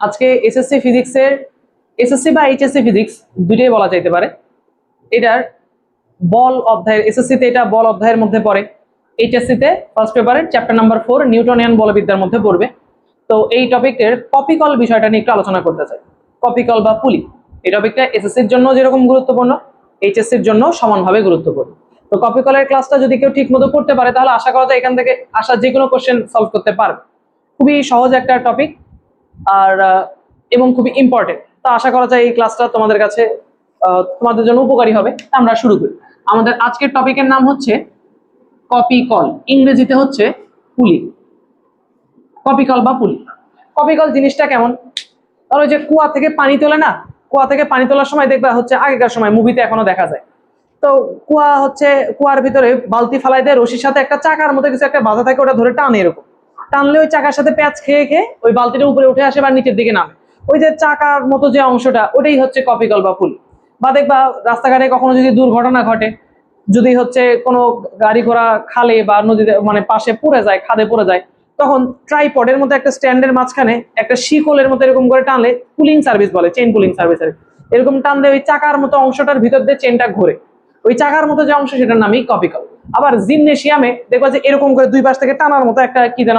আজকে এসএসসি ফিজিক্সের এসএসসি বা এইচএসসি ফিজিক্স দুটোই বলা যাইতে পারে। এটার বল অধ্যায়ের এসএসসিতে এটা বল অধ্যায়ের মধ্যে পড়ে এইচএসসিতে ফার্স্ট পেপারের চ্যাপ্টার নাম্বার ফোর নিউটনিয়ান বলবিদ্যার মধ্যে পড়বে। তো এই টপিকের কপিকল বিষয়টা নিয়ে একটু আলোচনা করতে চাই। কপিকল বা পুলি, এই টপিকটা এসএসসির জন্য যেরকম গুরুত্বপূর্ণ এইচএসসির জন্য সমানভাবে গুরুত্বপূর্ণ। তো কপিকলের ক্লাসটা যদি কেউ ঠিক মতো করতে পারে, তাহলে আশা করা যায় এখান থেকে আসা যে কোনো কোশ্চেন সলভ করতে পারবে। খুবই সহজ একটা টপিক আর এবং খুবই ইম্পর্টেন্ট তো আশা করা যায় এই ক্লাসটা তোমাদের কাছে তোমাদের জন্য উপকারী হবে। আমরা শুরু করি। আমাদের আজকের টপিকের নাম হচ্ছে কপি কল ইংরেজিতে হচ্ছে পুলি কপি কল বা পুলি কপি কল জিনিসটা কেমন? ধরো ওই যে কুয়া থেকে পানি তোলে না? কুয়া থেকে পানি তোলার সময় দেখবা হচ্ছে আগেকার সময় মুভিতে এখনও দেখা যায়। তো কুয়া হচ্ছে, কুয়ার ভিতরে বালতি ফালাই দেয়, রশির সাথে একটা চাকার মতো কিছু একটা বাধা থাকে, ওটা ধরে টানে এরকম। টানলে ওই চাকার সাথে প্যাচ খেয়ে খেয়ে ওই বালতিটা উপরে উঠে আসে বা নিচের দিকে নামে। ওই যে চাকার মতো যে অংশটা, ওটাই হচ্ছে কপিকল বা পুলি। বা দেখবা রাস্তাঘাটে কখনো যদি দুর্ঘটনা ঘটে, যদি হচ্ছে কোনো গাড়ি ঘোড়া খালে বা নদীতে মানে পাশে পড়ে যায়, খাদে পড়ে যায়, তখন ট্রাইপডের মতো একটা স্ট্যান্ডের মাঝখানে একটা শিকলের মতো এরকম করে টানলে পুলিং সার্ভিস বলে চেন পুলিং সার্ভিস এরকম টানলে ওই চাকার মতো অংশটার ভিতর দিয়ে চেনটা ঘোরে। ওই চাকার মতো যে অংশ সেটার নামই কপিকল আবার জিমনেশিয়ামে দেখবা যে এরকম করে দুই পাশ থেকে টানার মতো একটা কি যেন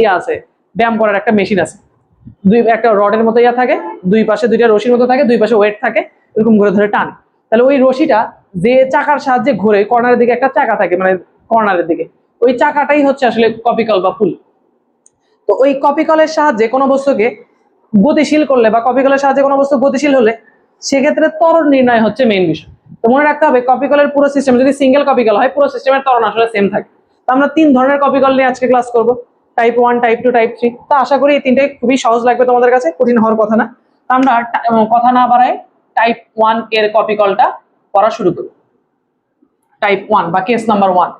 ইয়ে আছে, ব্যায়াম করার একটা মেশিন আছে। দুই, একটা রডের মতো ইয়া থাকে, দুই পাশে দুইটা রশির মতো থাকে, দুই পাশে ওয়েট থাকে, এরকম করে ধরে টানে। তাহলে ওই রশিটা যে চাকার সাহায্যে ঘুরে কর্নারের দিকে একটা চাকা থাকে মানে কর্নারের দিকে, ওই চাকাটাই হচ্ছে আসলে কপিকল বা পুল তো ওই কপিকলের সাহায্যে কোনো বস্তুকে গতিশীল করলে বা কপিকলের সাহায্যে কোনো বস্তু গতিশীল হলে, সেক্ষেত্রে ত্বরণ নির্ণয় হচ্ছে মেইন বিষয়। তো মনে রাখতে হবে কপিকলের পুরো সিস্টেম যদি সিঙ্গেল কপিকল হয়, পুরো সিস্টেমের ত্বরণ আসলে সেম থাকে। তো আমরা তিন ধরনের কপিকল নিয়ে আজকে ক্লাস করব। Type one type two type three তো আশা করি এই তিনটাই খুবই সহজ লাগবে তোমাদের কাছে, কঠিন হওয়ার কথা না। তো আমরা কথা না বাড়ায় টাইপ ওয়ানের কপিকলটা পড়া শুরু করি। টাইপ ওয়ান বা কেস নাম্বার ওয়ান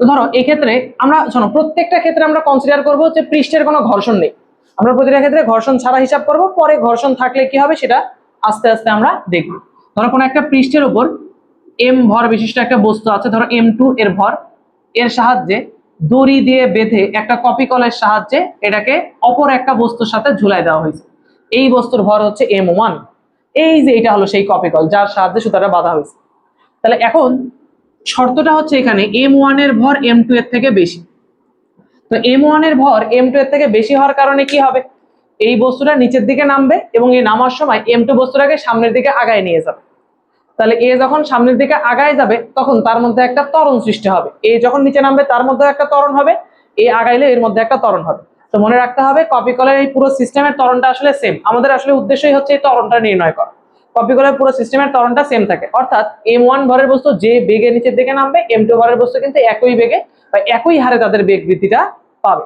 তো ধরো, এই ক্ষেত্রে আমরা, শোনো, প্রত্যেকটা ক্ষেত্রে আমরা কনসিডার করব যে পৃষ্ঠের কোনো ঘর্ষণ নেই। আমরা প্রতিটা ক্ষেত্রে ঘর্ষণ ছাড়া হিসাব করব, পরে ঘর্ষণ থাকলে কি হবে সেটা আস্তে আস্তে আমরা দেখব। ধরো কোনো একটা পৃষ্ঠের উপর এম ভর বিশিষ্ট একটা বস্তু আছে, ধরো এম টু এর ভর, এর সাহায্যে দড়ি দিয়ে বেঁধে একটা কপি কলের সাহায্যে এটাকে অপর একটা বস্তুর সাথে ঝুলাই দেওয়া হয়েছে। এই বস্তুর ভর হচ্ছে এম ওয়ান এই যে এটা হলো সেই কপি কল, যার সাহায্যে সুতাটা বাঁধা হয়েছে। তাহলে এখন শর্তটা হচ্ছে এখানে এম ওয়ানের ভর এম টু এর থেকে বেশি। তো এম ওয়ানের ভর এম টু এর থেকে বেশি হওয়ার কারণে কি হবে? এই বস্তুটা নিচের দিকে নামবে এবং এই নামার সময় এম টু বস্তুটাকে সামনের দিকে আগায় নিয়ে যাবে। তাহলে এ যখন সামনের দিকে আগায় যাবে, তখন তার মধ্যে একটা তরণ সৃষ্টি হবে। এ যখন নিচে নামবে, তার মধ্যে একটা তরণ হবে। এ আগাইলে এর মধ্যে একটা তরণ হবে। তো মনে রাখতে হবে কপি কলের এই পুরো সিস্টেমের তরণটা আসলে সেম আমাদের আসলে উদ্দেশ্যই হচ্ছে এই তরণটা নির্ণয় করা। কপি কলের পুরো সিস্টেমের তরণটা সেম থাকে। অর্থাৎ এম ওয়ান ভরের বস্তু যে বেগে নিচের দিকে নামবে এম টু ভরের বস্তু কিন্তু একই বেগে বা একই হারে তাদের বেগ বৃদ্ধিটা পাবে।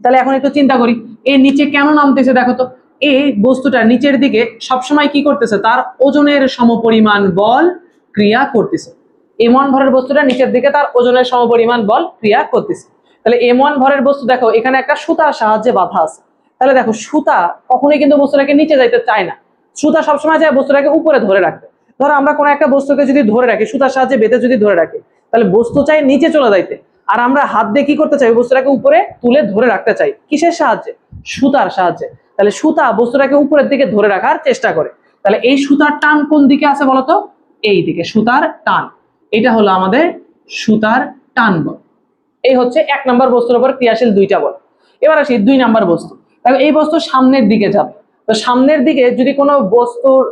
তাহলে এখন একটু চিন্তা করি এই নিচে কেন নামতেছে দেখো তো এই বস্তুটা নিচের দিকে সবসময় কি করতেছে, তার ওজনের সমপরিমাণ বল ক্রিয়া করতেছে। এম ওয়ান ভরের বস্তুটা নিচের দিকে তার ওজনের সমপরিমাণ বল ক্রিয়া করতেছে। তাহলে এম ওয়ান ভরের বস্তু দেখো, এখানে একটা সুতার সাহায্যে বাধা আছে। তাহলে দেখো, সুতা কখনোই কিন্তু বস্তুটাকে নিচে যাইতে চায় না। সুতা সবসময় চায় বস্তুটাকে উপরে ধরে রাখতে। ধরো আমরা কোনো একটা বস্তুকে যদি ধরে রাখি, সুতার সাহায্যে বেঁধে যদি ধরে রাখি, তাহলে বস্তু চাই নিচে চলে যাইতে। আর আমরা হাত দিয়ে কি করতে চাই? বস্তুটাকে উপরে তুলে ধরে রাখতে চাই। কিসের সাহায্যে? সুতার সাহায্যে। তাহলে সুতা বস্তুটাকে উপরের দিকে ধরে রাখার চেষ্টা করে। তাহলে এই সুতার টান কোন দিকে আছে বলতো? এই দিকে, সুতার টান। এটা হলো আমাদের সুতার টান বল। এই হচ্ছে এক নম্বর বস্তুর উপর ক্রিয়াশীল দুইটা বল। এবার আসি দুই নাম্বার বস্তু। তাহলে এই বস্তু সামনের দিকে যাবে। তো সামনের দিকে যদি কোনো বস্তুর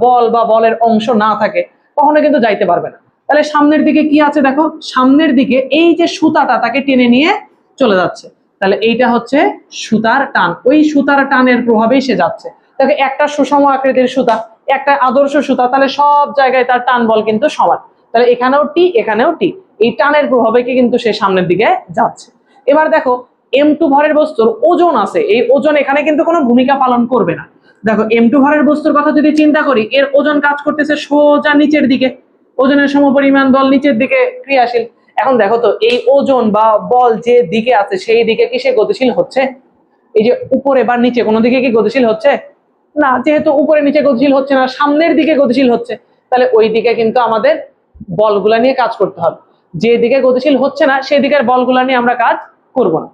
বল বা বলের অংশ না থাকে, কখনো কিন্তু যাইতে পারবে না। তাহলে সামনের দিকে কি আছে দেখো? সামনের দিকে এই যে সুতাটা তাকে টেনে নিয়ে চলে যাচ্ছে। তাহলে এইটা হচ্ছে সুতার টান। ওই সুতার টানের প্রভাবেই সে যাচ্ছে। দেখো, একটা সুষম আকৃতির সুতা, একটা আদর্শ সুতা, তাহলে সব জায়গায় তার টান বল কিন্তু সমান। তাহলে এখানেও টি এখানেও টি। এই টানের প্রভাবে কি কিন্তু সে সামনের দিকে যাচ্ছে। এবার দেখো, এম টু ভরের বস্তুর ওজন আছে। এই ওজন এখানে কিন্তু কোনো ভূমিকা পালন করবে না। দেখো, এম টু ভরের বস্তুর কথা যদি চিন্তা করি, এর ওজন কাজ করতেছে সোজা নিচের দিকে। ওজনের সমপরিমাণ বল নিচের দিকে ক্রিয়াশীল। এখন দেখো তো, এই ওজন বা বল যে দিকে আছে, সেই দিকে কি সে গতিশীল হচ্ছে? এই যে উপরে বা নিচে, কোনো দিকে কি গতিশীল হচ্ছে? না, যেহেতু উপরে নিচে গতিশীল হচ্ছে না, সামনের দিকে গতিশীল হচ্ছে, তাহলে ওই দিকে কিন্তু আমাদের বলগুলা নিয়ে কাজ করতে হবে। যে দিকে গতিশীল হচ্ছে না সেই দিকের বলগুলা নিয়ে আমরা কাজ করব না।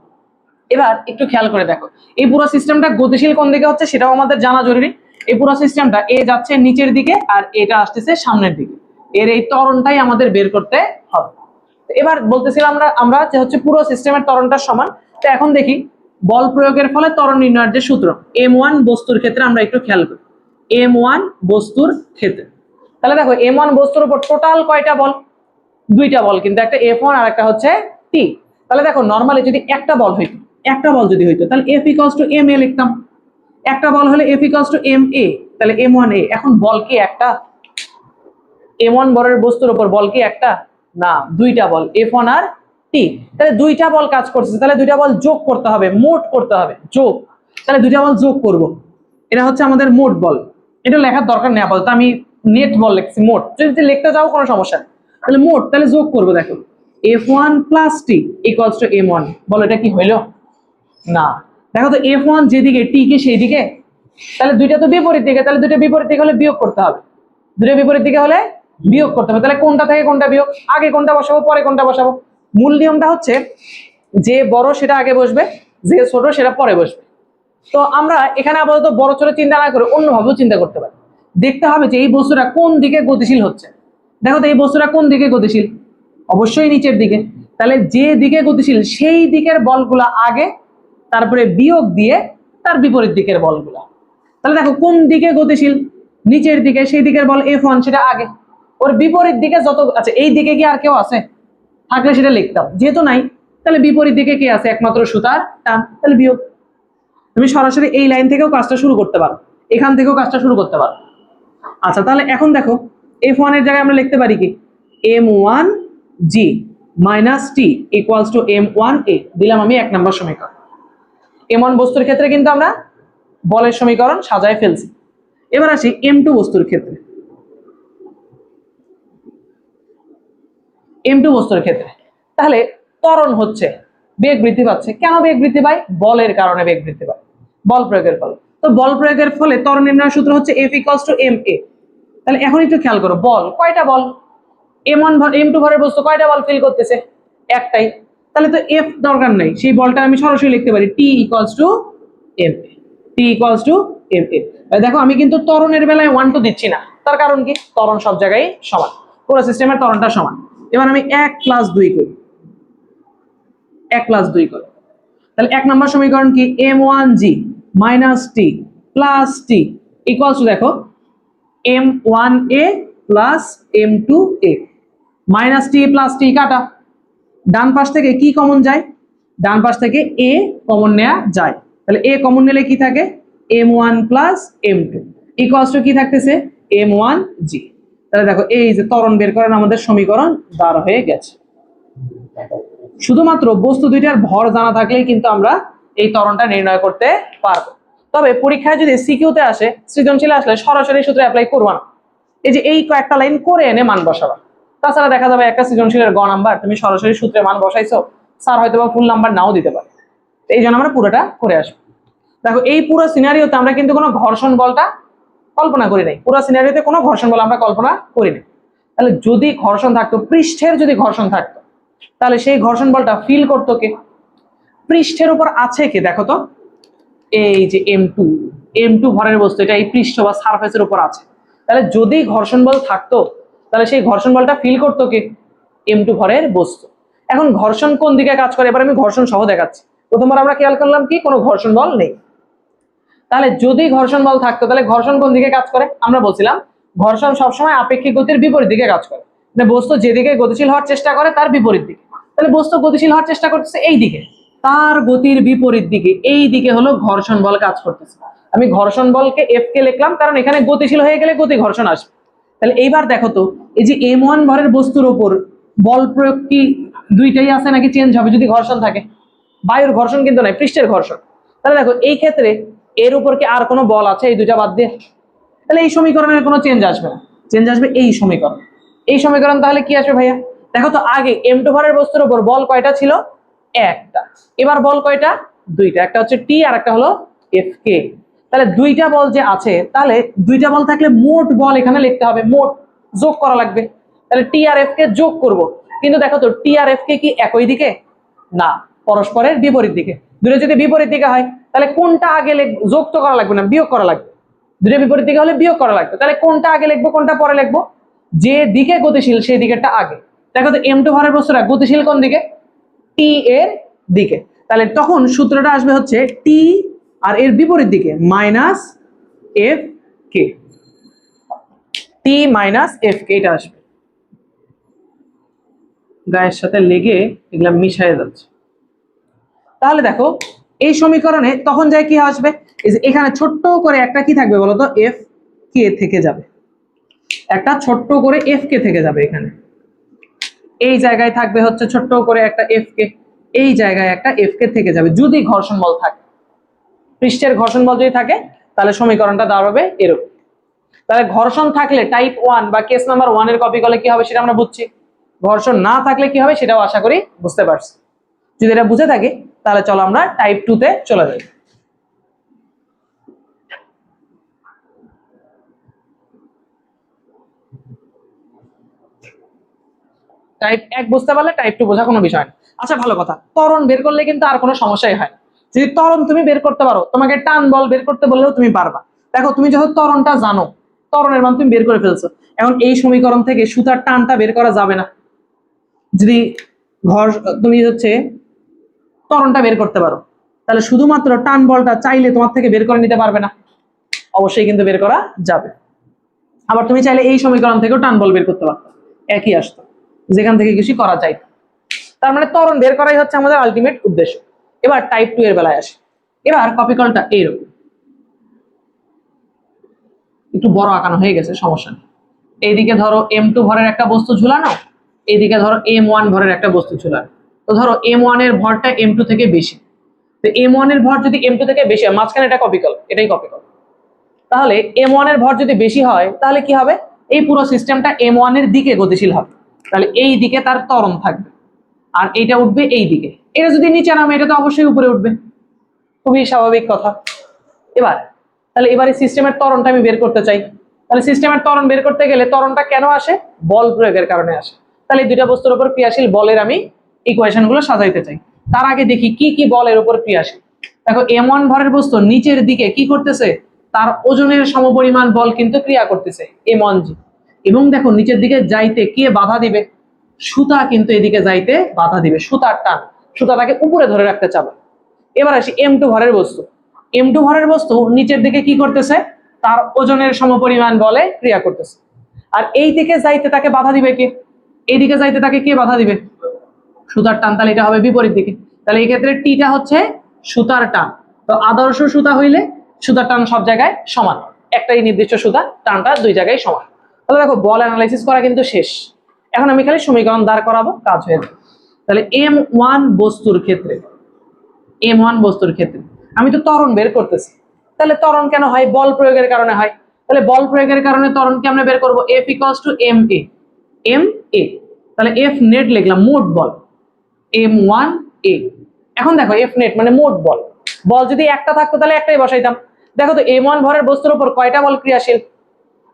এবার একটু খেয়াল করে দেখো, এই পুরো সিস্টেমটা গতিশীল কোন দিকে হচ্ছে সেটাও আমাদের জানা জরুরি। এই পুরো সিস্টেমটা এ যাচ্ছে নিচের দিকে আর এটা আসতেছে সামনের দিকে। এর এই ত্বরণটাই আমাদের বের করতে হবে। এবার বলতেছিলাম আমরা আমরা হচ্ছে পুরো সিস্টেমের ত্বরণটা সমান। তো এখন দেখি, বল প্রয়োগের ফলে ত্বরণ নির্ণয়ের যে সূত্র এম ওয়ান বস্তুর ক্ষেত্রে আমরা একটু খেয়াল করি। এম ওয়ান বস্তুর ক্ষেত্রে। তাহলে দেখো এম ওয়ান বস্তুর উপর টোটাল কয়টা বল? দুইটা বল, কিন্তু একটা এফ ওয়ান আর একটা হচ্ছে টি তাহলে দেখো নর্মালি যদি একটা বল হইতো, একটা বল যদি হইতো, তাহলে F equals to M A লিখতাম। একটা বল হলে F equals to M A তাহলে এম ওয়ান এ এখন বল কি একটা এম ওয়ান বলের বস্তুর উপর বল কি একটা? না, দুইটা বল এফ ওয়ান আর টি তাহলে দুইটা বল কাজ করছে তাহলে দুইটা বল যোগ করতে হবে, মোট করতে হবে, যোগ। তাহলে দুইটা বল যোগ করব। এটা হচ্ছে আমাদের মোট বল। এটা লেখার দরকার নেই আপাতত, আমি নেট বল লিখছি, মোট। যদি লিখতে যাও কোনো সমস্যা নেই। তাহলে মোট, তাহলে যোগ করব, দেখো। F one plus T equals to M one বলো, এটা কি হইল? না। দেখো তো এফ ওয়ান যেদিকে টি কি সেই দিকে তাহলে দুইটা তো বিপরীত দিকে, তাহলে দুইটা বিপরীত দিকে হলে বিয়োগ করতে হবে। দুইটা বিপরীত দিকে হলে বিয়োগ করতে হবে। তাহলে কোনটা থেকে কোনটা বিয়োগ? আগে কোনটা বসাবো, পরে কোনটা বসাবো? মূল নিয়মটা হচ্ছে যে বড় সেটা আগে বসবে, যে ছোট সেটা পরে বসবে। তো আমরা এখানে আপাতত বড় ছোট চিন্তা না করে অন্যভাবেও চিন্তা করতে পারি। দেখতে হবে যে এই বস্তুটা কোন দিকে গতিশীল হচ্ছে। দেখো তো এই বস্তুটা কোন দিকে গতিশীল? অবশ্যই নিচের দিকে। তাহলে যে দিকে গতিশীল, সেই দিকের বলগুলা আগে, তারপরে বিয়োগ দিয়ে তার বিপরীত দিকের বলগুলা। তাহলে দেখো কোন দিকে গতিশীল? নিচের দিকে, সেই দিকের বল এফ ওয়ান সেটা আগে। ওর বিপরীত দিকে যত আচ্ছা এই দিকে কি আর কেউ আছে? থাকলে সেটা লিখতাম। যেহেতু নাই, তাহলে বিপরীত দিকে কে আছে? একমাত্র সুতার টান, তাহলে বিয়োগ। তুমি সরাসরি এই লাইন থেকেও কাজটা শুরু করতে পারো। এখান থেকেও কাজটা শুরু করতে পারো। আচ্ছা তাহলে এখন দেখো এফ ওয়ানের জায়গায় আমরা লিখতে পারি কি? M one G minus T equals to M one A দিলাম আমি এক নম্বর সমীকরণ। এম ওয়ান বস্তুর ক্ষেত্রে কিন্তু আমরা বলের সমীকরণ সাজায় ফেলছি। এবার আসি এম টু বস্তুর ক্ষেত্রে। এম টু বস্তুর ক্ষেত্রে। তাহলে ত্বরণ হচ্ছে, বেগ বৃদ্ধি পাচ্ছে। কেন বেগ বৃদ্ধি পায়? বলের কারণে বেগ বৃদ্ধি পায়। বল প্রয়োগের ফলে। তো বল প্রয়োগের ফলে ত্বরণ নির্ণয় সূত্র হচ্ছে F equals to M A তাহলে এখন একটু খেয়াল করো, বল, কয়টা বল? এম ওয়ান এম টু ভরের বস্তু কয়টা বল ফিল করতেছে? একটাই। তাহলে তো এফ দরকার নাই। সেই বলটা আমি সরাসরি লিখতে পারি T equals to M A T equals to M A দেখো, আমি কিন্তু ত্বরণের বেলায় ওয়ান টু দিচ্ছি না। তার কারণ কি? ত্বরণ সব জায়গায় সমান। পুরো সিস্টেমের ত্বরণটা সমান। এবার আমি এক প্লাস দুই করি। এক প্লাস দুই করি। তাহলে এক নম্বর সমীকরণ কি? M one G minus T plus T equals to দেখো M one A plus M two A minus T plus T কাটা। ডান পাশ থেকে কি কমন যায়? ডান পাশ থেকে এ কমন নেওয়া যায়। তাহলে এ কমন নিলে কি থাকে? M one plus M two equals to কি থাকতেছে? এম ওয়ান জি তাহলে দেখো, এই যে ত্বরণ বের করেন আমাদের সমীকরণ বার হয়ে গেছে। শুধুমাত্র বস্তু দুইটার ভর জানা থাকলেই কিন্তু আমরা এই ত্বরণটা নির্ণয় করতে পারব। তবে পরীক্ষায় যদি সিকিউতে আসে, সৃজনশীলে আসলে সরাসরি সূত্রে অ্যাপ্লাই করব না। এই যে এই কয়েকটা লাইন করে এনে মান বসাবা। তাছাড়া দেখা যাবে একটা সৃজনশীলের গ নাম্বার তুমি সরাসরি সূত্রে মান বসাইছো স্যার হয়তো বা ফুল নাম্বার নাও দিতে পারে। এই জন্য আমরা পুরোটা করে আসব। দেখো, এই পুরো সিনারিওতে আমরা কিন্তু কোনো ঘর্ষণ বলটা কল্পনা করি নাই। পুরো সিনারিওতে কোনো ঘর্ষণ বল আমরা কল্পনা করি নাই। তাহলে যদি ঘর্ষণ থাকতো, পৃষ্ঠের যদি ঘর্ষণ থাকতো, তাহলে সেই ঘর্ষণ বলটা ফিল করতো কে? পৃষ্ঠের উপর আছে কে? দেখো তো। এই যে এম টু এম টু ভরের বস্তু, এটা এই পৃষ্ঠ বা সারফেসের উপর আছে। তাহলে যদি ঘর্ষণ বল থাকতো, তাহলে সেই ঘর্ষণ বলটা ফিল করতো কে? এম টু ভরের বস্তু। এখন ঘর্ষণ কোন দিকে কাজ করে? এবার আমি ঘর্ষণ সহ দেখাচ্ছি। প্রথমবার আমরা খেয়াল করলাম কি? কোনো ঘর্ষণ বল নেই। তাহলে যদি ঘর্ষণ বল থাকতো, তাহলে ঘর্ষণ কোন দিকে কাজ করে? আমরা বলছিলাম, ঘর্ষণ সবসময় আপেক্ষিক গতির বিপরীত দিকে কাজ করে। মানে বস্তু যেদিকে গতিশীল হওয়ার চেষ্টা করে, তার বিপরীত দিকে। তাহলে বস্তু গতিশীল হওয়ার চেষ্টা করতেছে এই দিকে। তার গতির বিপরীত দিকে, এই দিকে হলো ঘর্ষণ বল কাজ করতেছে। আমি ঘর্ষণ বলকে এফ কে লিখলাম, কারণ এখানে গতিশীল হয়ে গেলে গতি ঘর্ষণ আসবে। তাহলে এইবার দেখো তো, এই যে এম ওয়ান ভরের বস্তুর ওপর বল প্রয়োগ কি দুইটাই আছে নাকি চেঞ্জ হবে যদি ঘর্ষণ থাকে? বায়ুর ঘর্ষণ কিন্তু নাই পৃষ্ঠের ঘর্ষণ। তাহলে দেখো, এই ক্ষেত্রে এর উপর কি আর কোনো বল আছে? এই দুইটা বাদ দিয়ে? তাহলে এই সমীকরণের কোনো চেঞ্জ আসবে না। চেঞ্জ আসবে এই সমীকরণ। এই সমীকরণ তাহলে কি আসবে ভাইয়া? দেখো তো আগে এম টু ভরের বস্তুর উপর বল কয়টা ছিল? একটা। এবার বল কয়টা? দুইটা। একটা হচ্ছে টি আর একটা হলো এফ কে তাহলে দুইটা বল যে আছে, তাহলে দুইটা বল থাকলে মোট বল এখানে লিখতে হবে। মোট যোগ করা লাগবে। তাহলে টি আর এফ কে যোগ করব। কিন্তু দেখো তো টি আর এফ কে কি একই দিকে? না। পরস্পরের বিপরীত দিকে। দুটো যদি বিপরীত দিকে হয়, তাহলে কোনটা আগে যোগ তো করা লাগবে না, বিয়োগ করা লাগবে? দুটো বিপরীত দিকে হলে বিয়োগ করা লাগবে। তাহলে কোনটা আগে লিখব, কোনটা পরে লিখব? যে দিকে গতিশীল, সেই দিকেরটা আগে। দেখো তো এম টু ভরের বস্তুটা গতিশীল কোন দিকে? টি এর দিকে। তাহলে তখন সূত্রটা আসবে হচ্ছে টি আর এর বিপরীত দিকে minus F K T minus F K এটা আসবে। গায়ের সাথে লেগে এগুলা মিশায় যাচ্ছে। তাহলে দেখো, এই সমীকরণে তখন যায় কি আসবে? এই যে এখানে ছোট্ট করে একটা কি থাকবে বলতো? এফ কে থেকে যাবে। একটা ছোট্ট করে এফ কে থেকে যাবে এখানে। এই জায়গায় থাকবে হচ্ছে ছোট্ট করে একটা এফ কে এই জায়গায় একটা এফ কে থেকে যাবে, যদি ঘর্ষণ বল থাকে। পৃষ্ঠের ঘর্ষণ বল যদি থাকে, তাহলে সমীকরণটা দাঁড়াবে এরকম। তাহলে ঘর্ষণ থাকলে টাইপ ওয়ান বা কেস নাম্বার ওয়ানের কপি করলে কি হবে সেটা আমরা বুঝছি। ঘর্ষণ না থাকলে কি হবে সেটাও আশা করি বুঝতে পারছি। যদি এটা বুঝে থাকি তাহলে চলো আমরা টাইপ টু তে চলে যাই। টাইপ এক বুঝতে পারলে টাইপ টু বোঝা কোনো বিষয় না। আচ্ছা ভালো কথা। ত্বরণ বের করলে কিন্তু আর কোনো সমস্যাই হয় যদি তরণ তুমি বের করতে পারো, তোমাকে টান বল বের করতে বললেও তুমি পারবা। দেখো, তুমি যখন তরণটা জানো তরণের মান তুমি বের করে ফেলছো। এখন এই সমীকরণ থেকে সুতার টানটা বের করা যাবে না। যদি ঘর, তুমি হচ্ছে ত্বরণটা বের করতে পারো। তাহলে শুধুমাত্র টান বলটা চাইলে তোমার থেকে বের করে নিতে পারবে না। অবশ্যই কিন্তু বের করা যাবে। আবার তুমি চাইলে এই সমীকরণ থেকেও টান বল বের করতে পারতো একই আসতো। যেখান থেকে কিছু করা যায়। তার মানে ত্বরণ বের করাই হচ্ছে আমাদের আলটিমেট উদ্দেশ্য। এবার টাইপ টু এর বেলায় আসে। এবার কপি কলটা এইরকম। একটু বড় আঁকানো হয়ে গেছে, সমস্যা নেই। এইদিকে ধরো এম টু ভরের একটা বস্তু ঝুলানো, এইদিকে ধরো এম ওয়ান ভরের একটা বস্তু ঝুলানো। তো ধরো এম এর ভরটা এম টু থেকে বেশি। তো এম এর ভর যদি এম টু থেকে বেশি হয়, মাঝখানে এটা কপি কল এটাই কপি কল তাহলে এম এর ভর যদি বেশি হয়, তাহলে কি হবে? এই পুরো সিস্টেমটা এম এর দিকে গতিশীল হবে। তাহলে এই দিকে তার ত্বরণ থাকবে। আর এইটা উঠবে এই দিকে। এটা যদি নিচে নামে, এটা তো অবশ্যই উপরে উঠবে। খুবই স্বাভাবিক কথা। এবার, তাহলে এবারে সিস্টেমের ত্বরণটা আমি বের করতে চাই। তাহলে সিস্টেমের তরণ বের করতে গেলে ত্বরণটা কেন আসে? বল প্রয়োগের কারণে আসে। তাহলে এই দুইটা বস্তুর উপর ক্রিয়াশীল বলের আমি ইকুয়েশনগুলো সাজাইতে চাই। তার আগে দেখি কি কি বলের উপর ক্রিয়াশীল দেখো এম ওয়ান ভরের বস্তু নিচের দিকে কি করতেছে? তার ওজনের সমপরিমাণ বল কিন্তু ক্রিয়া করতেছে এম ওয়ান জি এবং দেখো, নিচের দিকে যাইতে কে বাধা দিবে? সুতা কিন্তু এদিকে যাইতে বাধা দিবে, সুতার টান। সুতাটাকে উপরে ধরে রাখতে চাবে। এবার আসি এম টু ভরের বস্তু। এম টু ভরের বস্তু নিচের দিকে কি করতেছে? তার ওজনের সমপরিমাণ বলে ক্রিয়া করতেছে। আর এই দিকে যাইতে তাকে বাধা দিবে কে? এইদিকে যাইতে তাকে কে বাধা দিবে? সুতার টান, তাহলে এটা হবে বিপরীত দিকে। তাহলে এই ক্ষেত্রে টিটা হচ্ছে সুতার টান। তো আদর্শ সুতা হইলে সুতার টান সব জায়গায় সমান। একটাই নির্দিষ্ট সুতা টানটা দুই জায়গায় সমান। তাহলে দেখো বল অ্যানালাইসিস করা কিন্তু শেষ। এখন আমি খালি সমীকরণ দাঁড় করাবো, কাজ হয়ে যাবে। তাহলে এম ওয়ান বস্তুর ক্ষেত্রে এম ওয়ান বস্তুর ক্ষেত্রে, আমি তো ত্বরণ বের করতেছি। তাহলে ত্বরণ কেন হয়? বল প্রয়োগের কারণে হয়। তাহলে বল প্রয়োগের কারণে ত্বরণকে আমরা বের করব? F equals to M A M A তাহলে এফ নেট লিখলাম, মোট বল। এম ওয়ান এ এখন দেখো এফ নেট মানে মোট বল। বল যদি একটা থাকতো তাহলে একটাই বসাইতাম। দেখো তো এম ওয়ান ভরের বস্তুর উপর কয়টা বল ক্রিয়াশীল?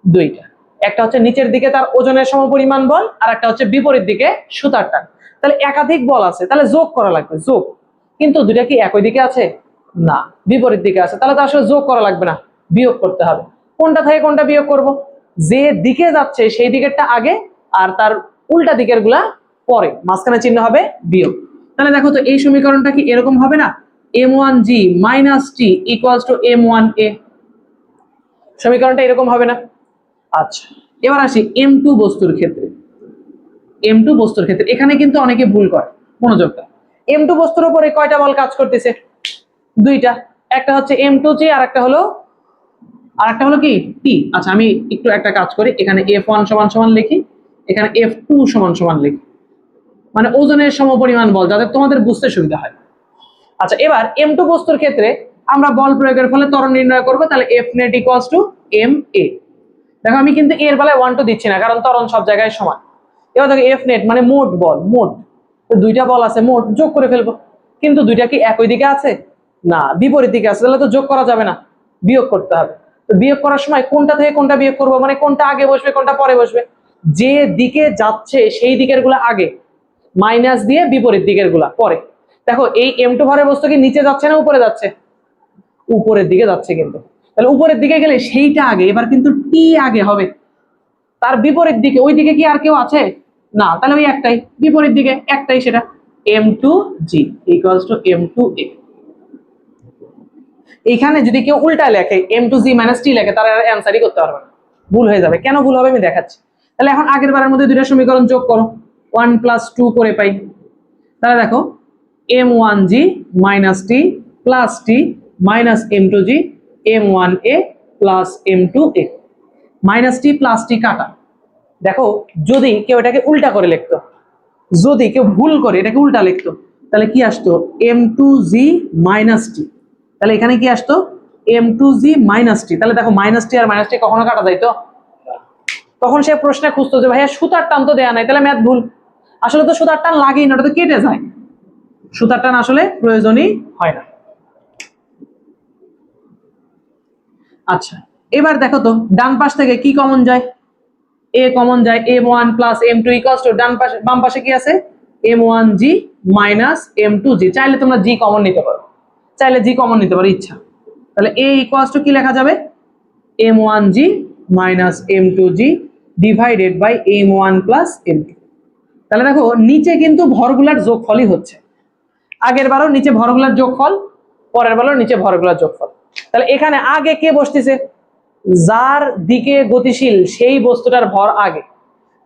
দুইটা। একটা হচ্ছে নিচের দিকে তার ওজনের সমপরিমাণ বল, আর একটা হচ্ছে বিপরীত দিকে সুতার টান। তাহলে একাধিক বল আছে, তাহলে যোগ করা লাগবে, যোগ। কিন্তু দুইটা কি একই দিকে আছে? না, বিপরীত দিকে আছে। তাহলে তো আসলে যোগ করা লাগবে না, বিয়োগ করতে হবে। কোনটা থেকে কোনটা বিয়োগ করব? যে দিকে যাচ্ছে সেই দিকেরটা আগে, আর তার উল্টা দিকেরগুলা পরে, মাঝখানে চিহ্ন হবে বিয়োগ। তাহলে দেখো তো, এই সমীকরণটা কি এরকম হবে না? M one G minus T equals to M one A সমীকরণটা এরকম হবে না? আচ্ছা এবার আসি এম টু বস্তুর ক্ষেত্রে। এম টু বস্তুর ক্ষেত্রে, এখানে কিন্তু অনেকে ভুল করে মনোযোগটা। এম টু বস্তুর উপরে কয়টা বল কাজ করতেছে? দুইটা। একটা হচ্ছে এম টু জি আর একটা হলো আর একটা হলো কি? টি আচ্ছা আমি একটু একটা কাজ করি, এখানে এফ ওয়ান সমান সমান লিখি, এখানে এফ টু সমান সমান লিখি। মানে ওজনের সম সমপরিমাণ বল, যাতে তোমাদের বুঝতে সুবিধা হয়। আচ্ছা এবার এম টু বস্তুর ক্ষেত্রে আমরা বল প্রয়োগের ফলে ত্বরণ নির্ণয় করব, তাহলে F net equals to M A দেখো, আমি কিন্তু এর বেলায় ওয়ান টু দিচ্ছি না, কারণ ত্বরণ সব জায়গায় সমান। এবার দেখো এফ নেট মানে মোট বল, মোট। দুইটা বল আছে, মোট যোগ করে ফেলব। কিন্তু দুইটা কি একই দিকে আছে? না, বিপরীত দিকে আছে, তাহলে তো যোগ করা যাবে না, বিয়োগ করতে হবে। তো বিয়োগ করার সময় কোনটা থেকে কোনটা বিয়োগ করব? মানে কোনটা আগে বসবে, কোনটা পরে বসবে? যে দিকে যাচ্ছে, সেই দিকেরগুলা আগে। মাইনাস দিয়ে বিপরীত দিকেরগুলা, পরে। দেখো, এই এম টু ভরের বস্তু কি নিচে যাচ্ছে না উপরে যাচ্ছে? উপরের দিকে যাচ্ছে কিন্তু। তাহলে উপরের দিকে গেলে সেইটা আগে, এবার কিন্তু টি আগে হবে। তার বিপরীত দিকে, ওই দিকে কি আর কেউ আছে? না, তাহলে ওই একটাই। বিপরীত দিকে একটাই সেটা। M two G equals to M two A এইখানে যদি কেউ উল্টা লেখে M two G minus T লেখে, তারা অ্যান্সারই করতে পারবে না। ভুল হয়ে যাবে। কেন ভুল হবে আমি দেখাচ্ছি। তাহলে এখন আগের বারের মধ্যে দুইটা সমীকরণ যোগ করো। ওয়ান প্লাস টু করে পাই। তাহলে দেখো, M one G minus T plus T minus M two G, M one A plus M two A. Minus T plus T কাটা। দেখো, যদি কেউ এটাকে উল্টা করে লিখতো, যদি কেউ ভুল করে এটাকে উল্টা লিখতো, তাহলে কি আসতো? M two G minus T. তাহলে এখানে কি আসতো? M two G minus T. তাহলে দেখো, মাইনাস টি আর মাইনাস টি কখনো কাটা যাইতো তখন সে প্রশ্নে খুঁজতো যে, ভাইয়া সুতার টান তো দেয়া নাই, তাহলে ম্যাথ ভুল আসলে তো সুতার টান লাগেই না, ওটা তো কেটে যায়। সুতার টান আসলে প্রয়োজনই হয় না। আচ্ছা এবার দেখো তো, ডান পাশ থেকে কি কমন যায়? এ কমন যায় M one plus M two equals to ডান পাশে, বাম পাশে কি আছে? M one G minus M two G চাইলে তোমরা জি কমন নিতে পারো। চাইলে জি কমন নিতে পারো, ইচ্ছা। তাহলে এ ইকোয়াস টু কি লেখা যাবে? M one G minus M two G divided by M one plus M two তাহলে দেখো, নিচে কিন্তু ভরগুলার যোগফলই হচ্ছে। আগের বারও নিচে ভরগুলার যোগফল, পরের বারও নিচে ভরগুলার যোগফল। তাহলে এখানে আগে কে বসতেছে? যার দিকে গতিশীল সেই বস্তুটার ভর আগে।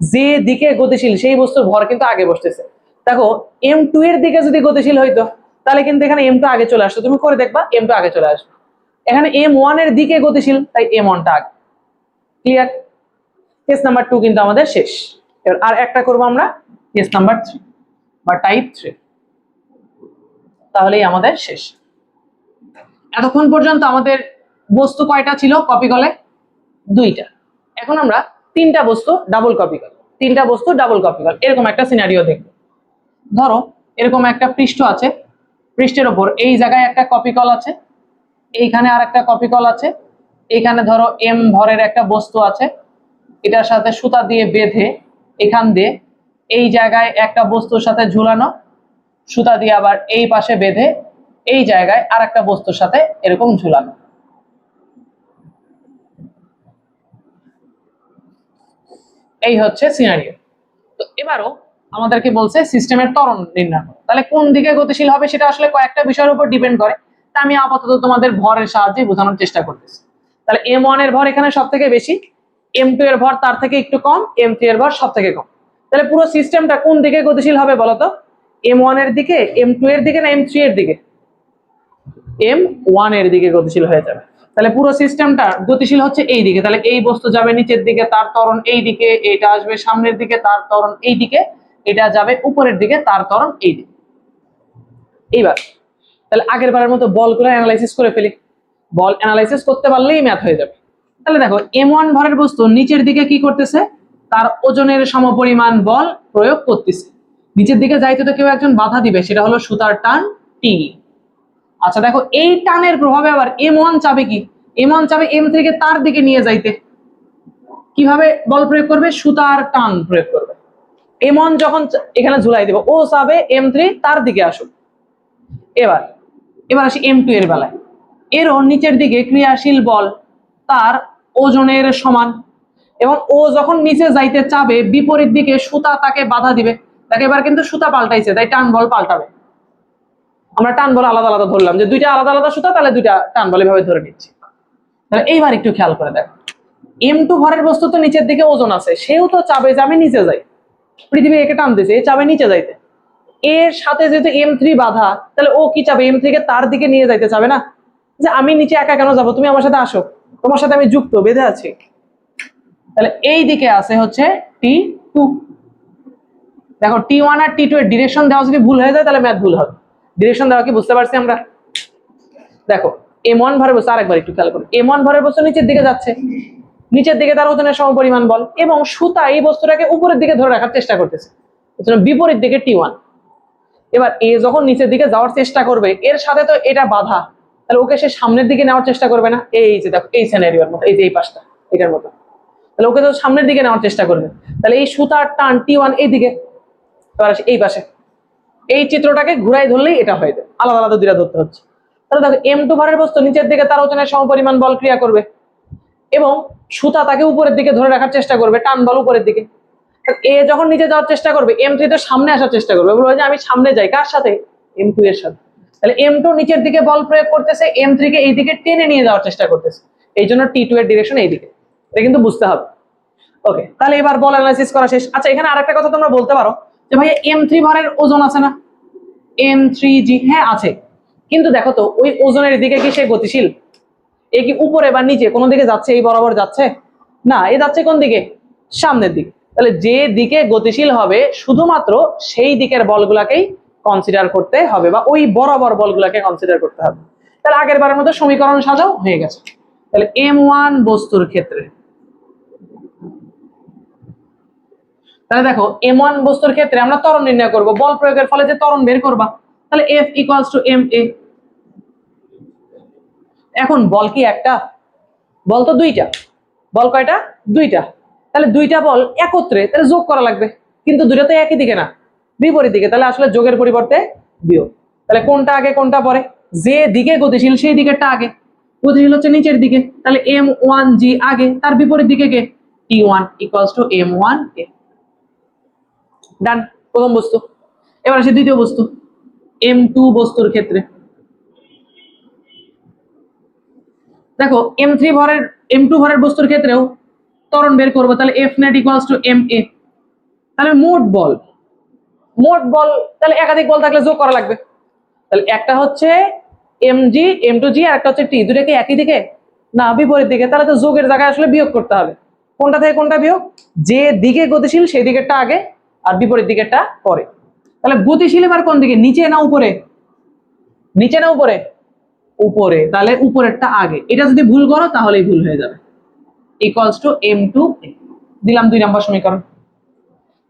যে দিকে গতিশীল সেই বস্তুর ভর কিন্তু আগে বসতেছে। দেখো এম টু এর দিকে যদি গতিশীল হইতো, তাহলে কিন্তু এখানে এম টু আগে চলে আসতো। তুমি করে দেখবা এম টু আগে চলে আসবে। এখানে এম ওয়ানের দিকে গতিশীল, তাই এম ওয়ানটা আগে। ক্লিয়ার কেস নাম্বার টু কিন্তু আমাদের শেষ। আর একটা করব আমরা কেস নাম্বার থ্রি বা টাইপ থ্রি তাহলেই আমাদের শেষ। এতক্ষণ পর্যন্ত আমাদের বস্তু কয়টা ছিল কপি কলে দুইটা। এখন আমরা তিনটা বস্তু ডাবল কপি কল তিনটা বস্তু ডাবল কপি কল এরকম একটা সিনারিও দেখব। ধরো, এরকম একটা পৃষ্ঠ আছে। পৃষ্ঠের ওপর এই জায়গায় একটা কপি কল আছে। এইখানে আর একটা কপি কল আছে। এইখানে ধরো এম ভরের একটা বস্তু আছে। এটার সাথে সুতা দিয়ে বেঁধে এখান দিয়ে এই জায়গায় একটা বস্তুর সাথে ঝুলানো, সুতা দিয়ে আবার এই পাশে বেঁধে এই জায়গায় আর একটা বস্তুর সাথে এরকম ঝুলানো। এই হচ্ছে সিনারিও তো এবারও আমাদেরকে বলছে সিস্টেমের ত্বরণ নির্ণয় করো। তাহলে কোন দিকে গতিশীল হবে সেটা আসলে কয়েকটা বিষয়ের উপর ডিপেন্ড করে, তা আমি আপাতত তোমাদের ভরের সাহায্যে বোঝানোর চেষ্টা করতেছি। তাহলে এম ওয়ানের ভর এখানে সব থেকে বেশি এম টু এর ভর তার থেকে একটু কম এম থ্রি এর ভর সব থেকে কম। তাহলে পুরো সিস্টেমটা কোন দিকে গতিশীল হবে বলতো? এম ওয়ানের দিকে এম টু এর দিকে না এম থ্রি এর দিকে? এম ওয়ানের দিকে গতিশীল হয়ে যাবে। তাহলে পুরো সিস্টেমটা গতিশীল হচ্ছে এই দিকে। তাহলে এই বস্তু যাবে নিচের দিকে, তার তরণ এই দিকে, এটা আসবে সামনের দিকে, তার তরণ এই দিকে, এটা যাবে উপরের দিকে, তার তরণ এই দিকে। এইবার, তাহলে আগের বারের মতো বলগুলো অ্যানালাইসিস করে ফেলি। বল অ্যানালাইসিস করতে পারলেই ম্যাথ হয়ে যাবে। তাহলে দেখো এম ওয়ান ভরের বস্তু নিচের দিকে কি করতেছে? তার ওজনের সমপরিমাণ বল প্রয়োগ করতেছে। নিচের দিকে যাইতে তো কেউ একজন বাধা দিবে, সেটা হলো সুতার টান টি আচ্ছা দেখো, এই টানের প্রভাবে আবার এম ওয়ান চাবে কি? এম ওয়ান চাবে এম থেকে তার দিকে নিয়ে যাইতে। কীভাবে বল প্রয়োগ করবে? সুতার টান প্রয়োগ করবে। এম ওয়ান যখন এখানে ঝুলাই দেবো, ও চাবে এম থ্রি তার দিকে আসুক। এবার এবার আসি এম টু এর বেলায়। এরও নিচের দিকে ক্রিয়াশীল বল, তার ওজনের সমান। এবং ও যখন নিচে যাইতে চাবে, বিপরীত দিকে সুতা তাকে বাধা দিবে। তাকে এবার কিন্তু সুতা পাল্টাইছে, তাই টান বল পাল্টাবে। আমরা টান বল আলাদা আলাদা ধরলাম। যে দুইটা আলাদা আলাদা সুতা, তাহলে দুইটা টান বল এভাবে ধরে নিচ্ছি। তাহলে এইবার একটু খেয়াল করে দেখো। এম টু ভরের বস্তু তো নিচের দিকে ওজন আছে। সেও তো চাবে যে আমি নিচে যাই। পৃথিবী একে টান দিছে এ চাবে নিচে যাইতে। এর সাথে যেহেতু এম থ্রি বাধা, তাহলে ও কি চাবে? এম থ্রিকে তার দিকে নিয়ে যাইতে চাবে না? যে আমি নিচে একা কেন যাব? তুমি আমার সাথে আসো। তোমার সাথে আমি যুক্ত, বেঁধে আছি। তাহলে এই দিকে আছে হচ্ছে টি টু দেখো টি ওয়ান আর টি টু এর ডিরেকশন দেওয়া যদি ভুল হয়ে যায়, তাহলে ম্যাথ ভুল হবে। ডিরেকশন দেওয়া কি বুঝতে পারছি আমরা? দেখো এম ওয়ান ভরের বস্তু আরেকবার একটু খেয়াল করো। এম ওয়ান ভরের বস্তু নিচের দিকে যাচ্ছে। নিচের দিকে তার ওজনের সমপরিমাণ বল এবং সুতা এই বস্তুটাকে উপরের দিকে ধরে রাখার চেষ্টা করতেছে। বিপরীত দিকে টি ওয়ান এবার এ যখন নিচের দিকে যাওয়ার চেষ্টা করবে, এর সাথে তো এটা বাধা। তাহলে ওকে সে সামনের দিকে নেওয়ার চেষ্টা করবে না? এই যে দেখো, এই সিনারিওর মতো, এই যে এই পাশটা, এটার মতো। তাহলে ওকে তো সামনের দিকে নেওয়ার চেষ্টা করবে। তাহলে এই সুতার টান টি ওয়ান এই দিকে এই পাশে। এই চিত্রটাকে ঘুরাই ধরলেই এটা হয়ে যাবে। আলাদা আলাদা দুইটা ধরতে হচ্ছে। তাহলে দেখো এম টু ভারের বস্তু নিচের দিকে তার ওজনের সমপরিমাণ বল ক্রিয়া করবে এবং সুতা তাকে উপরের দিকে ধরে রাখার চেষ্টা করবে, টান বল উপরের দিকে। এ যখন নিচে যাওয়ার চেষ্টা করবে এম থ্রি তো সামনে আসার চেষ্টা করবে। বলবে যে আমি সামনে যাই, কার সাথে? এম টু এর সাথে। তাহলে এম টু নিচের দিকে বল প্রয়োগ করতেছে এম থ্রি কে এই দিকে টেনে নিয়ে যাওয়ার চেষ্টা করতেছে। এই জন্য টি টু এর ডিরেকশন এই দিকে এটা কিন্তু বুঝতে হবে। ওকে তাহলে এবার বল অ্যানালাইসিস করা শেষ। আচ্ছা এখানে আরেকটা কথা তোমরা বলতে পারো যে ভাই এম থ্রি ভরের ওজন আছে না? এম থ্রি জি হ্যাঁ আছে। কিন্তু দেখো তো, ওই ওজনের দিকে কি সে গতিশীল? এ কি উপরে বা নিচে, কোন দিকে যাচ্ছে, এই বরাবর যাচ্ছে? না, এ যাচ্ছে কোন দিকে? সামনের দিকে। তাহলে যে দিকে গতিশীল হবে, শুধুমাত্র সেই দিকের বলগুলাকেই কনসিডার করতে হবে বা ওই বরাবর বলগুলাকে কনসিডার করতে হবে। তাহলে আগের বারের মতো সমীকরণ সাজাও, হয়ে গেছে। তাহলে এম ওয়ান বস্তুর ক্ষেত্রে। তাহলে দেখো এম ওয়ান বস্তুর ক্ষেত্রে আমরা ত্বরণ নির্ণয় করব। বল প্রয়োগের ফলে যে ত্বরণ বের করবা, তাহলে F equals to M A এখন বল কি একটা? বল তো দুইটা। বল কয়টা? দুইটা। তাহলে দুইটা বল একত্রে, তাহলে যোগ করা লাগবে। কিন্তু দুইটা তো একই দিকে না। বিপরীত দিকে, তাহলে আসলে যোগের পরিবর্তে বিয়োগ। তাহলে কোনটা আগে, কোনটা পরে? যে দিকে গতিশীল, সেই দিকেরটা আগে। গতিশীল হচ্ছে নিচের দিকে। তাহলে এম ওয়ান জি আগে, তার বিপরীত দিকে কে? T one equals to M one A ডান প্রথম বস্তু। এবার আসে দ্বিতীয় বস্তু। এম টু বস্তুর ক্ষেত্রে। দেখো এম থ্রি ভরের এম টু ভরের বস্তুর ক্ষেত্রেও ত্বরণ বের করব, তাহলে F net equals to M A তাহলে মোট বল মোট বল, তাহলে একাধিক বল থাকলে যোগ করা লাগবে। তাহলে একটা হচ্ছে M G M two G আর একটা হচ্ছে টি দুটো কি একই দিকে? না, বিপরীত দিকে। তাহলে তো যোগের জায়গায় আসলে বিয়োগ করতে হবে। কোনটা থেকে কোনটা বিয়োগ? যে দিকে গতিশীল, সেই দিকেরটা আগে আর বিপরীত দিকেরটা পরে। তাহলে গতিশীল এবার কোন দিকে? নিচে না উপরে? নিচে না উপরে? উপরে। তাহলে উপরেরটা আগে। এটা যদি ভুল করো, তাহলেই ভুল হয়ে যাবে। ইকুয়ালস টু এম টু দিলাম দুই নম্বর সমীকরণ।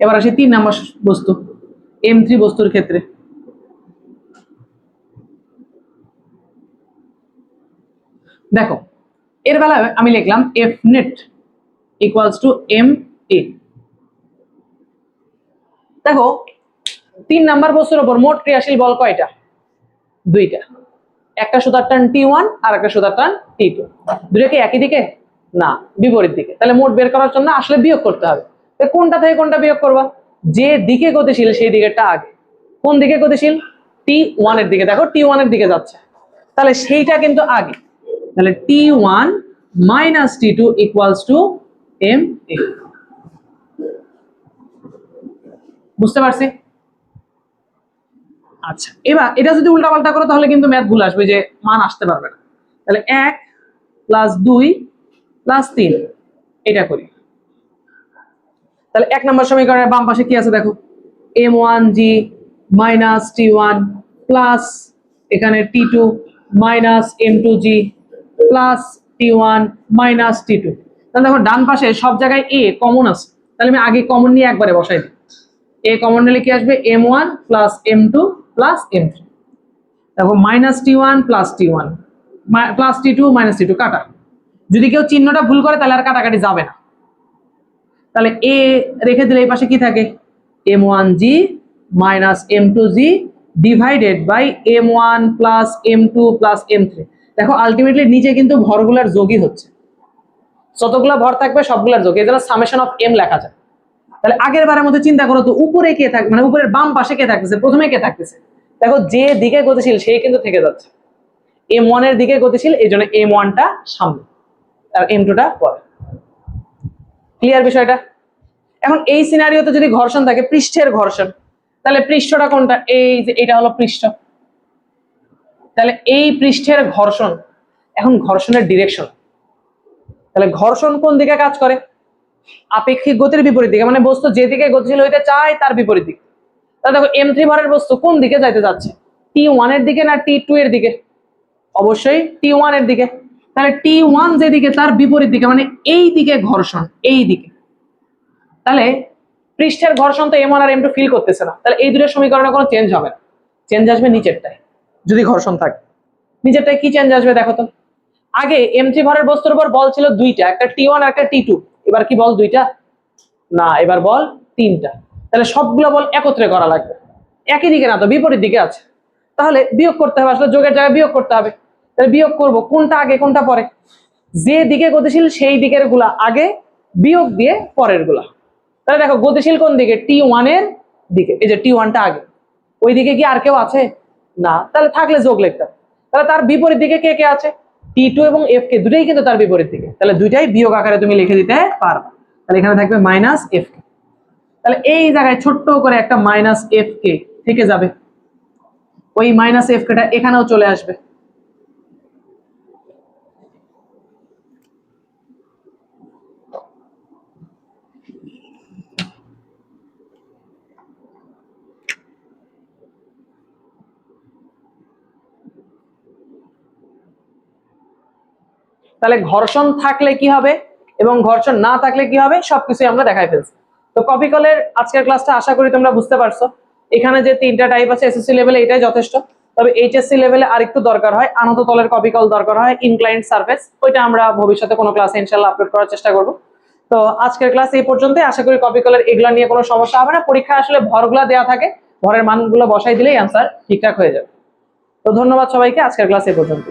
এবার আসি তিন নম্বর বস্তু। এম থ্রি বস্তুর ক্ষেত্রে। দেখো, এর বেলায় আমি লিখলাম F net equals to M A দেখো, তিন নাম্বার বস্তুর ওপর মোট ক্রিয়াশীল বল কয়টা? দুইটা। একটা সুতার টান টি ওয়ান আর একটা সুতার টান টি টু দুটো কি একই দিকে? না, বিপরীত দিকে। তাহলে মোট বের করার জন্য আসলে বিয়োগ করতে হবে। কোনটা থেকে কোনটা বিয়োগ করবা? যে দিকে গতিশীল সেই দিকেরটা আগে। কোন দিকে গতিশীল? টি ওয়ানের দিকে। দেখো টি ওয়ানের দিকে যাচ্ছে। তাহলে সেইটা কিন্তু আগে। তাহলে T one minus T two equals to M A বুঝতে পারছি? আচ্ছা এবার এটা যদি উল্টাপাল্টা করো, তাহলে কিন্তু ম্যাথ ভুল আসবে যে মান আসতে পারবে না। তাহলে এক প্লাস দুই প্লাস তিন, এটা করি। তাহলে এক নম্বর সমীকরণের বাম পাশে কি আছে দেখো? M one G minus T one plus এখানে T two minus M two G plus T one minus T two তাহলে দেখো, ডান পাশে সব জায়গায় এ কমন আছে। তাহলে আমি আগে কমন নিয়ে একবারে বসাই দিই। এ কমন নিলে কি আসবে? M one plus M two plus M three দেখো minus T one plus T one plus T two minus T two কাটা। যদি কেউ চিহ্নটা ভুল করে, তাহলে আর কাটাকাটি যাবে না। তাহলে এ রেখে দিলে এই পাশে কি থাকে? M one G minus M two G divided by M one plus M two plus M three দেখো আলটিমেটলি নিচে কিন্তু ভরগুলার যোগই হচ্ছে। যতগুলা ভর থাকবে সবগুলার যোগ। এই সামেশন অফ এম লেখা যায়। তাহলে আগের বারের মধ্যে চিন্তা করো তো, উপরে কে থাকবে মানে উপরের বাম পাশে কে থাকতেছে? প্রথমে কে থাকতেছে? দেখো, যে দিকে গতিশীল, সেই কিন্তু থেকে যাচ্ছে। এম ওয়ানের দিকে গতিশীল, এই জন্য এম ওয়ানটা সামনে, আর এম টুটা পরে। ক্লিয়ার বিষয়টা? এখন এই সিনারিওতে যদি ঘর্ষণ থাকে, পৃষ্ঠের ঘর্ষণ, তাহলে পৃষ্ঠটা কোনটা? এই যে এটা হলো পৃষ্ঠ। তাহলে এই পৃষ্ঠের ঘর্ষণ, এখন ঘর্ষণের ডিরেকশন তাহলে ঘর্ষণ কোন দিকে কাজ করে? আপেক্ষিক গতির বিপরীত দিকে মানে বস্তু যেদিকে গতিশীল হইতে চায় তার বিপরীত দিকে। তাহলে দেখো এম থ্রি ভরের বস্তু কোন দিকে যাইতে যাচ্ছে? টি ওয়ানের দিকে না টি টু এর দিকে? অবশ্যই টি ওয়ানের দিকে। তাহলে টি ওয়ান যেদিকে তার বিপরীত দিকে মানে এই দিকে ঘর্ষণ এই দিকে তাহলে পৃষ্ঠের ঘর্ষণ তো এম ওয়ান আর এম টু ফিল করতেছে না। তাহলে এই দুটো সমীকরণে কোনো চেঞ্জ হবে না। চেঞ্জ আসবে নিচেরটায়। যদি ঘর্ষণ থাকে। নিচেরটায় কি চেঞ্জ আসবে দেখো তো? আগে এম থ্রি ভরের বস্তুর উপর বল ছিল দুইটা একটা টি ওয়ান একটা টি টু এবার কি বল দুইটা? না এবার বল তিনটা। তাহলে সবগুলো বল একত্রে করা লাগবে। একই দিকে না তো বিপরীত দিকে আছে। তাহলে বিয়োগ করতে হবে আসলে যোগের জায়গায় বিয়োগ করতে হবে। তাহলে বিয়োগ করব। কোনটা আগে, কোনটা পরে? যে দিকে গতিশীল, সেই দিকেরগুলা আগে, বিয়োগ দিয়ে পরেরগুলা। তাহলে দেখো, গতিশীল কোন দিকে? টি ওয়ানের দিকে। এই যে টি ওয়ানটা আগে। ওই দিকে কি আর কেউ আছে? না। তাহলে থাকলে যোগ লিখতে তাহলে তার বিপরীত দিকে কে কে আছে? টি টু এবং এফ কে। দুটাই কিন্তু তার বিপরীত দিকে। তাহলে দুইটাই বিয়োগ আকারে তুমি লিখে দিতে পারবে। তাহলে এখানে থাকবে মাইনাস এফ কে। তাহলে এই জায়গায় ছোট্ট করে একটা মাইনাস এফ কে থেকে যাবে। ওই মাইনাস এফ কেটা এখানেও চলে আসবে। তাহলে ঘর্ষণ থাকলে কি হবে এবং ঘর্ষণ না থাকলে কি হবে? সবকিছু আমরা দেখাই ফেলছি। তো কপি কলের আজকের ক্লাসটা আশা করি তোমরা বুঝতে পারছ। এখানে যে তিনটা টাইপ আছে এসএসসি লেভেলে এটাই যথেষ্ট। তবে এইচএসসি লেভেলে আরেকটু দরকার হয়। আনত তলের কপি কল দরকার হয় ইনক্লাইন্ট সার্ফেস ওইটা আমরা ভবিষ্যতে কোনো ক্লাসে ইনশাল্লাহ আপলোড করার চেষ্টা করব। তো আজকের ক্লাস এই পর্যন্তই। আশা করি কপি কলের এগুলা নিয়ে কোনো সমস্যা হবে না। পরীক্ষা আসলে ভরগুলা দেওয়া থাকে। ভরের মানগুলো বসাই দিলেই অ্যান্সার ঠিকঠাক হয়ে যাবে। তো ধন্যবাদ সবাইকে। আজকের ক্লাস এই পর্যন্ত